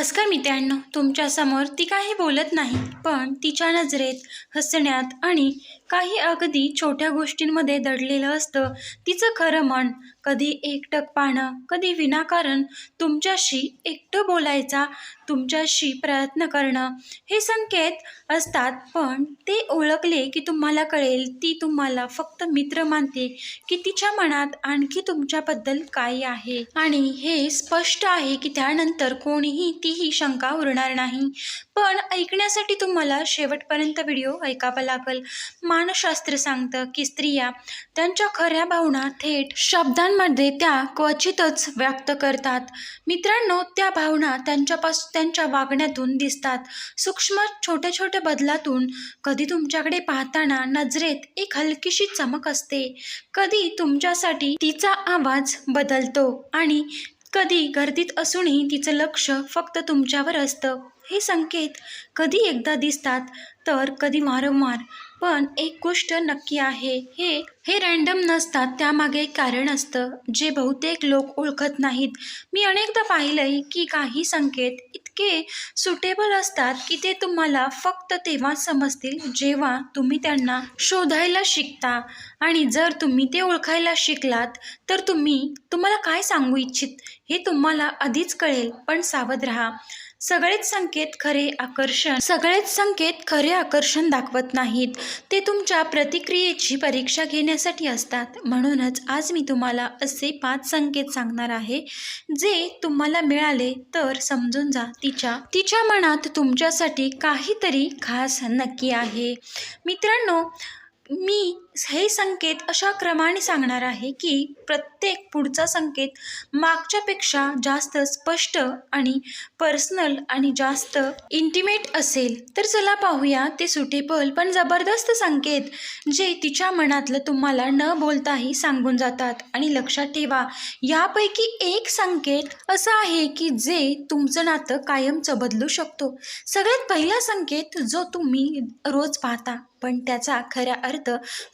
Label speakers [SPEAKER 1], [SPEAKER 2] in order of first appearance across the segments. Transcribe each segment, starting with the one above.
[SPEAKER 1] नमस्कार मित्रांनो तुमच्यासमोर ती काही बोलत नाही पण तिच्या नजरेत हसण्यात आणि काही अगदी छोट्या गोष्टींमध्ये दडलेलं असतं. तिचं खरं मन कधी एकटक पाहणं कधी विनाकारण तुमच्याशी एकटं बोलायचा तुमच्याशी प्रयत्न करणं हे संकेत असतात. पण ते ओळखले की तुम्हाला कळेल ती तुम्हाला फक्त मित्र मानते की तिच्या मनात आणखी तुमच्याबद्दल काय आहे. आणि हे स्पष्ट आहे की त्यानंतर कोणीही तीही शंका उरणार नाही. पण ऐकण्यासाठी तुम्हाला शेवटपर्यंत व्हिडिओ ऐकावा लागेल. मा मानसशास्त्र सांगतं की स्त्रिया त्यांच्या खऱ्या भावना थेट शब्दांमध्ये त्या क्वचितच व्यक्त करतात. मित्रांनो त्या भावना त्यांच्यापासून त्यांच्या वागण्यातून दिसतात. सूक्ष्म छोट्या छोट्या बदलातून कधी तुमच्याकडे पाहताना नजरेत एक हलकीशी चमक असते. कधी तुमच्यासाठी तिचा आवाज बदलतो आणि कधी गर्दीत असूनही तिचं लक्ष फक्त तुमच्यावर असतं. हे संकेत कधी एकदा दिसतात तर कधी वारंवार पण एक गोष्ट नक्की आहे हे हे रँडम नसतात त्यामागे एक कारण असतं. जे बहुतेक लोक ओळखत नाहीत. मी अनेकदा पाहिलंय की काही संकेत इतके सुटेबल असतात की ते तुम्हाला फक्त तेव्हा समजतील जेव्हा तुम्ही त्यांना शोधायला शिकता. आणि जर तुम्ही ते ओळखायला शिकलात तर तुम्ही तुम्हाला काय सांगू इच्छित? हे तुम्हाला आधीच कळेल पण सावध राहा. सगळेच संकेत खरे आकर्षण सगळेच संकेत खरे आकर्षण दाखवत नाहीत. ते तुमच्या प्रतिक्रियेची परीक्षा घेण्यासाठी असतात. म्हणूनच आज मी तुम्हाला असे पाच संकेत सांगणार आहे जे तुम्हाला मिळाले तर समजून जा. तिच्या तिच्या मनात तुमच्यासाठी काहीतरी खास नक्की आहे. मित्रांनो मी हे संकेत अशा क्रमाने सांगणार आहे की प्रत्येक पुढचा संकेत मागच्यापेक्षा जास्त स्पष्ट आणि पर्सनल आणि जास्त इंटिमेट असेल. तर चला पाहूया ते सुटेबल पण जबरदस्त संकेत जे तिच्या मनातलं तुम्हाला न बोलताही सांगून जातात. आणि लक्षात ठेवा यापैकी एक संकेत असा आहे की जे तुमचं नातं कायमचं बदलू शकतो. सगळ्यात पहिला संकेत जो तुम्ही रोज पाहता पण त्याचा खरा अर्थ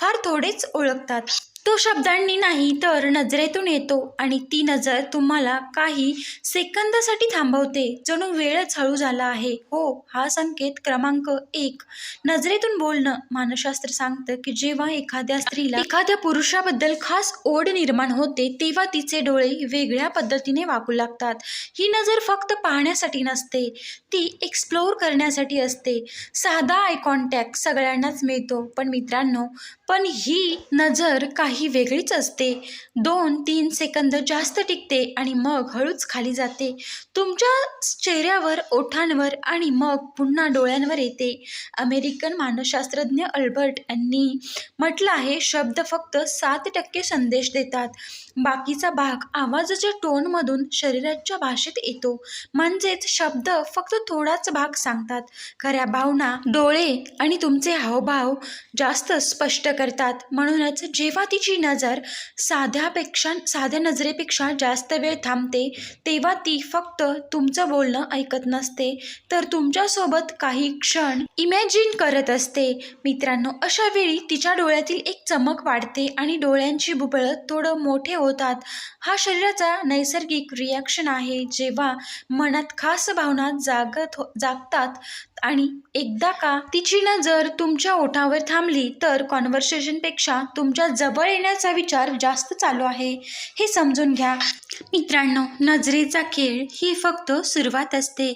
[SPEAKER 1] फार थोडेच ओळखतात. तो शब्दांनी नाही तर नजरेतून येतो आणि ती नजर तुम्हाला काही सेकंदासाठी थांबवते. जणू वेळच हळू झाला आहे. हो हा संकेत क्रमांक एक. नजरेतून बोलणं मानसशास्त्र सांगतं की जेव्हा एखाद्या स्त्रीला एखाद्या पुरुषाबद्दल खास ओढ निर्माण होते तेव्हा तिचे डोळे वेगळ्या पद्धतीने वाकू लागतात. ही नजर फक्त पाहण्यासाठी नसते ती एक्सप्लोअर करण्यासाठी असते. साधा आय कॉन्टॅक्ट सगळ्यांनाच मिळतो. पण मित्रांनो पण ही नजर काही वेगळीच असते. दोन तीन सेकंद जास्त टिकते आणि मग हळूच खाली जाते. तुमच्या चेहऱ्यावर ओठांवर आणि मग पुन्हा डोळ्यांवर येते. अमेरिकन मानसशास्त्रज्ञ अल्बर्ट यांनी म्हटलं आहे शब्द फक्त सात टक्के संदेश देतात. बाकीचा भाग आवाजाच्या टोनमधून शरीराच्या भाषेत येतो. म्हणजेच शब्द फक्त थोडाच भाग सांगतात. खऱ्या भावना डोळे आणि तुमचे हावभाव जास्त स्पष्ट करतात. म्हणूनच जेव्हा तिची नजर साध्यापेक्षा साध्या नजरेपेक्षा जास्त वेळ थांबते तेव्हा ती फक्त तुमचं बोलणं ऐकत नसते. तर तुमच्यासोबत काही क्षण इमॅजिन करत असते. मित्रांनो अशा वेळी तिच्या डोळ्यातील एक चमक वाढते आणि डोळ्यांची भुबळं थोडं मोठे होतात. हा शरीराचा नैसर्गिक रिॲक्शन आहे. जेव्हा मनात खास भावना जागत हो जागतात आणि एकदा का तिची नजर तुमच्या ओठावर थांबली तर कॉन्व्हर्सेशनपेक्षा तुमच्या जवळ येण्याचा विचार जास्त चालू आहे हे समजून घ्या. मित्रांनो नजरेचा खेळ ही फक्त सुरुवात असते.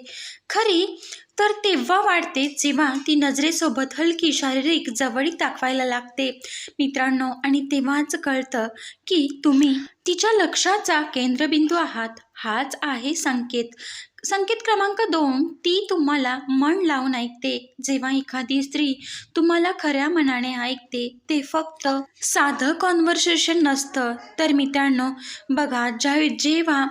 [SPEAKER 1] खरी तर तेव्हा वाढते जेव्हा ती नजरेसोबत हलकी शारीरिक जवळीक दाखवायला लागते. मित्रांनो आणि तेव्हाच कळतं की तुम्ही तिच्या लक्षाचा केंद्रबिंदू आहात हाच आहे संकेत. संकेत क्रमांक दोन ती तुम्हाला मन लावून ऐकते. जेव्हा एखादी स्त्री तुम्हाला खऱ्या मनाने ऐकते ते फक्त साधं कॉन्व्हर्सेशन नसतं. तर मित्रांनो बघा ज्या जेव्हा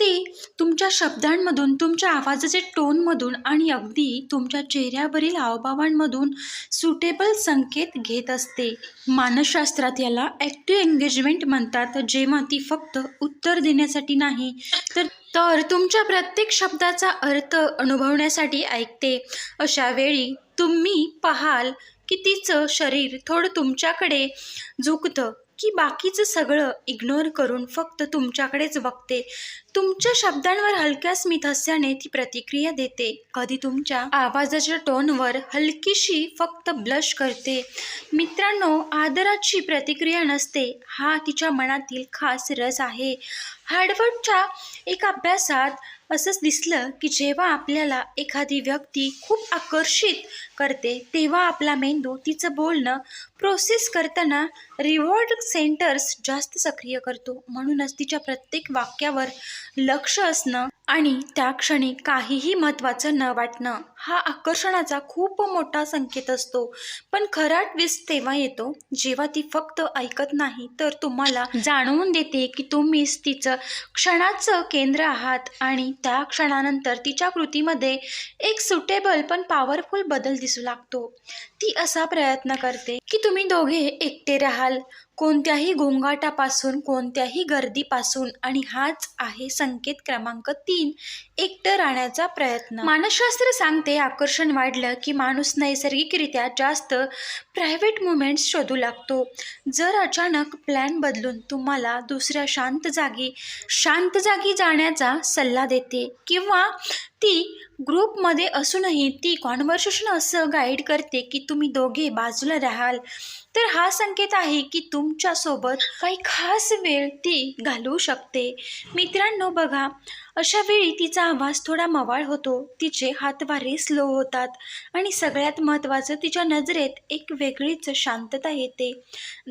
[SPEAKER 1] ती तुमच्या शब्दांमधून तुमच्या आवाजाचे टोनमधून आणि अगदी तुमच्या चेहऱ्यावरील हावभावांमधून सुटेबल संकेत घेत असते. मानसशास्त्रात याला ॲक्टिव्ह एंगेजमेंट म्हणतात. जेव्हा ती फक्त उत्तर देण्यासाठी नाही तर तर तुमच्या प्रत्येक शब्दाचा अर्थ अनुभवण्यासाठी ऐकते. अशा वेळी तुम्ही पाहाल की तिचं शरीर थोडं तुमच्याकडे झुकतं की बाकीचं सगळं इग्नोर करून फक्त तुमच्याकडेच बघते. तुमच्या शब्दांवर हलक्या स्मितहास्याने ती प्रतिक्रिया देते. कधी तुमच्या आवाजाच्या टोनवर हलकीशी फक्त ब्लश करते. मित्रांनो आदराची प्रतिक्रिया नसते. हा तिच्या मनातील खास रस आहे. हार्डवर्डच्या एका अभ्यासात असंच दिसलं की जेव्हा आपल्याला एखादी व्यक्ती खूप आकर्षित करते तेव्हा आपला मेंदू तिचं बोलणं प्रोसेस करताना रिवॉर्ड सेंटर्स जास्त सक्रिय करतो. म्हणूनच तिच्या प्रत्येक वाक्यावर लक्ष असणं आणि त्या क्षणी काहीही महत्त्वाचं न वाटणं हा आकर्षणाचा खूप मोठा संकेत असतो. पण खरा ट्विस्ट तेव्हा येतो जेव्हा ती फक्त ऐकत नाही तर तुम्हाला जाणवून देते की तुम्हीच तिचं क्षणाचं केंद्र आहात आणि त्या क्षणानंतर तिच्या कृतीमध्ये एक सुटेबल पण पॉवरफुल बदल दिसू लागतो. ती असा प्रयत्न करते की तुम्ही दोघे एकटे राहाल. कोणत्याही गोंगाटापासून कोणत्याही गर्दीपासून आणि हाच आहे संकेत क्रमांक तीन. एकटं राहण्याचा प्रयत्न. मानसशास्त्र सांगते आकर्षण वाढलं की माणूस नैसर्गिकरित्या जास्त प्रायव्हेट मुमेंट्स शोधू लागतो. जर अचानक प्लॅन बदलून तुम्हाला दुसऱ्या शांत जागी शांत जागी जाण्याचा सल्ला देते किंवा ती ग्रुपमध्ये असूनही ती कॉन्व्हर्सेशन असं गाईड करते की तुम्ही दोघे बाजूला राहाल. तर हा संकेत आहे की तुमच्यासोबत काही खास वेळ ती घालवू शकते. मित्रांनो बघा अशा वेळी तिचा आवाज थोडा मवाळ होतो तिचे हातवारे स्लो होतात आणि सगळ्यात महत्त्वाचं तिच्या नजरेत एक वेगळीच शांतता येते.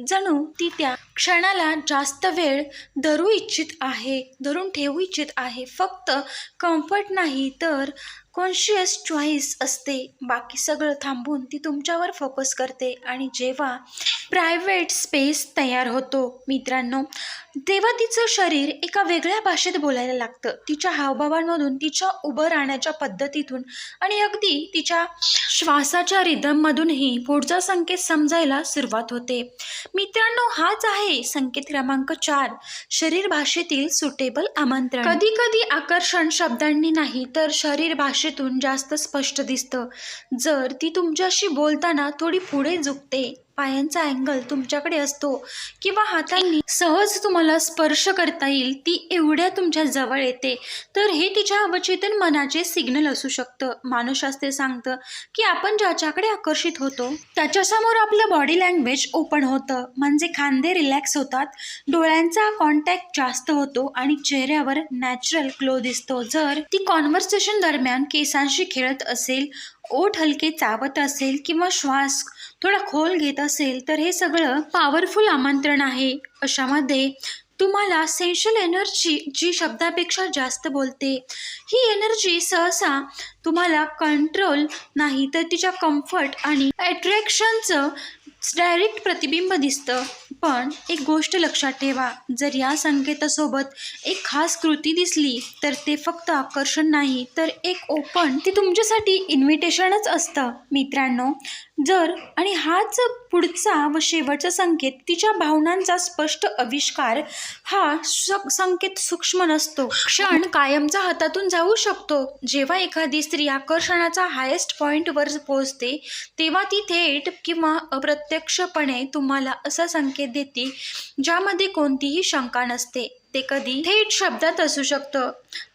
[SPEAKER 1] जणू ती त्या क्षणाला जास्त वेळ धरू इच्छित आहे धरून ठेवू इच्छित आहे. फक्त कम्फर्ट नाही तर कॉन्शियस चॉईस असते. बाकी सगळं थांबून ती तुमच्यावर फोकस करते आणि जेव्हा प्रायव्हेट स्पेस तयार होतो मित्रांनो तेव्हा तिचं शरीर एका वेगळ्या भाषेत बोलायला लागतं. तिच्या हावभावांमधून तिच्या उभं राहण्याच्या पद्धतीतून आणि अगदी तिच्या श्वासाच्या रिदममधूनही पुढचा संकेत समजायला सुरुवात होते. मित्रांनो हाच आहे संकेत क्रमांक चार. शरीर भाषेतील सुटेबल आमंत्रण. कधी कधी आकर्षण शब्दांनी नाही तर शरीर भाषे भाषेतून जास्त स्पष्ट दिसतं. जर ती तुमच्याशी बोलताना थोडी पुढे झुकते पायांचा अँगल तुमच्याकडे असतो किंवा हातांनी सहज तुम्हाला स्पर्श करता येईल ती एवढ्या तुमच्या जवळ येते. तर हे तिच्या अवचेतन मनाचे सिग्नल असू शकतं. मानसशास्त्र सांगतं की आपण ज्याच्याकडे आकर्षित होतो त्याच्यासमोर आपलं बॉडी लँग्वेज ओपन होतं. म्हणजे खांदे रिलॅक्स होतात डोळ्यांचा कॉन्टॅक्ट जास्त होतो आणि चेहऱ्यावर नॅचरल ग्लो दिसतो. जर ती कॉन्व्हर्सेशन दरम्यान केसांशी खेळत असेल ओठ हलके चावत असेल किंवा श्वास थोडा खोल घेत असेल तर हे सगळं पॉवरफुल आमंत्रण आहे. अशामध्ये तुम्हाला सेन्शल एनर्जी जी शब्दापेक्षा जास्त बोलते ही एनर्जी सहसा तुम्हाला कंट्रोल नाही तर तिच्या कम्फर्ट आणि अट्रॅक्शनचं डायरेक्ट प्रतिबिंब दिसतं. पण एक गोष्ट लक्षात ठेवा जर या संकेतासोबत एक खास कृती दिसली तर ते फक्त आकर्षण नाही तर एक ओपन ते तुमच्यासाठी इन्व्हिटेशनच असतं मित्रांनो. जर आणि हाच पुढचा व शेवटचा संकेत तिच्या भावनांचा स्पष्ट आविष्कार हा स- संकेत सूक्ष्म नसतो. क्षण कायमचा हातातून जाऊ शकतो. जेव्हा एखादी स्त्री आकर्षणाचा हायेस्ट पॉईंटवर पोहोचते तेव्हा ती थेट किंवा अप्रत्यक्षपणे तुम्हाला असा संकेत देते ज्यामध्ये कोणतीही शंका नसते. ते कधी थेट शब्दात असू शकतं.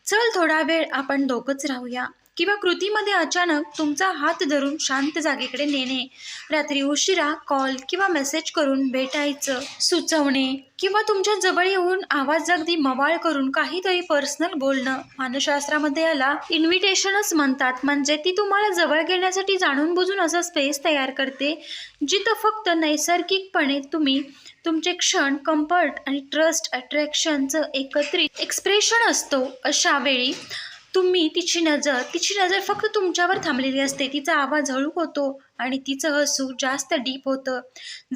[SPEAKER 1] चल थोडा वेळ आपण दोघंच राहूया. किंवा कृतीमध्ये अचानक तुमचा हात धरून शांत जागेकडे नेणे रात्री उशिरा कॉल किंवा मेसेज करून भेटायचं सुचवणे किंवा तुमच्या जवळ येऊन आवाज अगदी मवाळ करून काहीतरी पर्सनल बोलणं. मानसशास्त्रामध्ये याला इन्व्हिटेशनच म्हणतात. म्हणजे ती तुम्हाला जवळ घेण्यासाठी जाणून बुजून असा स्पेस तयार करते जिथं फक्त नैसर्गिकपणे तुम्ही तुमचे क्षण कम्फर्ट आणि ट्रस्ट अट्रॅक्शनचं एकत्रित एक्सप्रेशन असतो अशा वेळी तुम्ही तिची नजर तिची नजर फक्त तुमच्यावर थांबलेली असते. तिचा आवाज हळू होतो आणि तिचं हसू जास्त डीप होतं.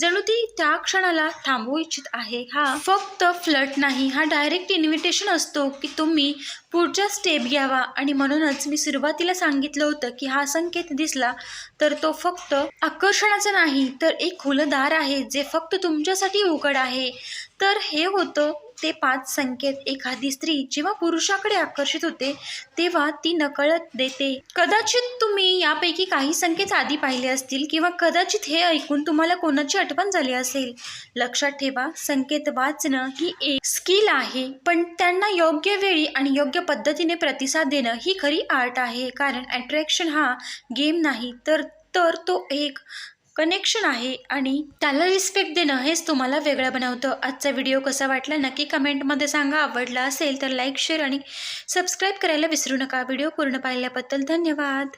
[SPEAKER 1] जणू ती त्या क्षणाला थांबवू इच्छित आहे. हा फक्त फ्लट नाही हा डायरेक्ट इन्व्हिटेशन असतो की तुम्ही पुढचा स्टेप घ्यावा. आणि म्हणूनच मी सुरुवातीला सांगितलं होतं की हा संकेत दिसला तर तो फक्त आकर्षणाचा नाही तर एक खुलं दार आहे जे फक्त तुमच्यासाठी उघड आहे. तर हे होतं ते पाच संकेत एखादी स्त्री जेव्हा पुरुषाकडे आकर्षित होते तेव्हा ती नकळत देते. कदाचित तुम्ही यापैकी काही संकेत आधी पाहिले असतील किंवा कदाचित हे ऐकून तुम्हाला कोणाची आठवण झाली असेल. लक्षात ठेवा संकेत वाचणं ही एक स्किल आहे पण त्यांना योग्य वेळी आणि योग्य पद्धतीने प्रतिसाद देणं ही खरी आर्ट आहे. कारण अट्रॅक्शन हा गेम नाही तर तर तो एक कनेक्शन आहे आणि त्याला रिस्पेक्ट देणं हेच तुम्हाला वेगळं बनवतं. आजचा व्हिडिओ कसा वाटला नक्की कमेंटमध्ये सांगा. आवडला असेल तर लाईक शेअर आणि सबस्क्राईब करायला विसरू नका. व्हिडिओ पूर्ण पाहिल्याबद्दल धन्यवाद.